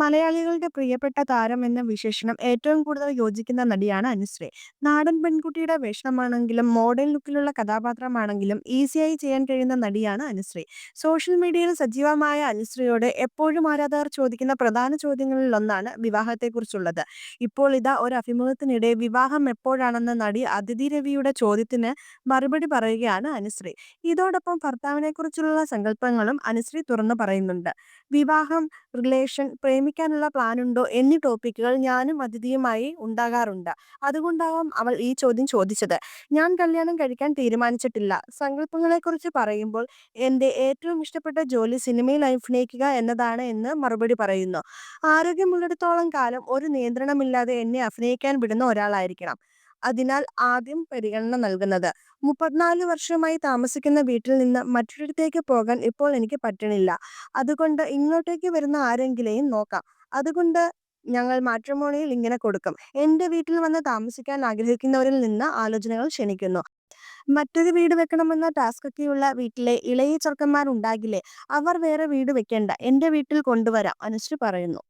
മലയാളികളുടെ പ്രിയപ്പെട്ട താരം എന്ന വിശേഷണം ഏറ്റവും കൂടുതൽ യോജിക്കുന്ന നടിയാണ് അനുശ്രീ. നാടൻ പെൺകുട്ടിയുടെ വേഷമാണെങ്കിലും മോഡൽ ലുക്കിലുള്ള കഥാപാത്രമാണെങ്കിലും ഈസിയായി ചെയ്യാൻ കഴിയുന്ന നടിയാണ് അനുശ്രീ. സോഷ്യൽ മീഡിയയിൽ സജീവമായ അനുശ്രീയോട് എപ്പോഴും ആരാധകർ ചോദിക്കുന്ന പ്രധാന ചോദ്യങ്ങളിൽ ഒന്നാണ് വിവാഹത്തെക്കുറിച്ചുള്ളത്. ഇപ്പോൾ ഇതാ ഒരു അഭിമുഖത്തിനിടെ വിവാഹം എപ്പോഴാണെന്ന നടി അതിഥി രവിയുടെ ചോദ്യത്തിന് മറുപടി പറയുകയാണ് അനുശ്രീ. ഇതോടൊപ്പം ഭർത്താവിനെക്കുറിച്ചുള്ള സങ്കല്പങ്ങളും അനുശ്രീ തുറന്നു പറയുന്നുണ്ട്. വിവാഹം, റിലേഷൻ, പ്രേമിക്കാനുള്ള പ്ലാനുണ്ടോ എന്നീ ടോപ്പിക്കുകൾ ഞാനും അതിഥിയുമായി ഉണ്ടാകാറുണ്ട്. അതുകൊണ്ടാവാം അവൾ ഈ ചോദ്യം ചോദിച്ചത്. ഞാൻ കല്യാണം കഴിക്കാൻ തീരുമാനിച്ചിട്ടില്ല. സങ്കല്പങ്ങളെക്കുറിച്ച് പറയുമ്പോൾ എന്റെ ഏറ്റവും ഇഷ്ടപ്പെട്ട ജോലി സിനിമയിൽ അഭിനയിക്കുക എന്നതാണ് എന്ന് മറുപടി പറയുന്നു. ആരോഗ്യമുള്ളിടത്തോളം കാലം ഒരു നിയന്ത്രണമില്ലാതെ എന്നെ അഭിനയിക്കാൻ വിടുന്ന ഒരാളായിരിക്കണം. അതിനാൽ ആദ്യം പരിഗണന നൽകുന്നത്. മുപ്പത്തിനാല് വർഷമായി താമസിക്കുന്ന വീട്ടിൽ നിന്ന് മറ്റൊരിടത്തേക്ക് പോകാൻ ഇപ്പോൾ എനിക്ക് പറ്റണില്ല. അതുകൊണ്ട് ഇങ്ങോട്ടേക്ക് വരുന്ന ആരെങ്കിലെയും നോക്കാം. അതുകൊണ്ട് ഞങ്ങൾ മാട്രിമോണിയിൽ ഇങ്ങനെ കൊടുക്കും. എന്റെ വീട്ടിൽ വന്ന് താമസിക്കാൻ ആഗ്രഹിക്കുന്നവരിൽ നിന്ന് ആലോചനകൾ ക്ഷണിക്കുന്നു. മറ്റൊരു വീട് വെക്കണമെന്ന ടാസ്കൊക്കെയുള്ള വീട്ടിലെ ഇളയ ചെറുക്കന്മാർ ഉണ്ടാകില്ലേ? അവർ വേറെ വീട് വെക്കേണ്ട. എന്റെ വീട്ടിൽ കൊണ്ടുവരാം അനുശ്രീ പറയുന്നു.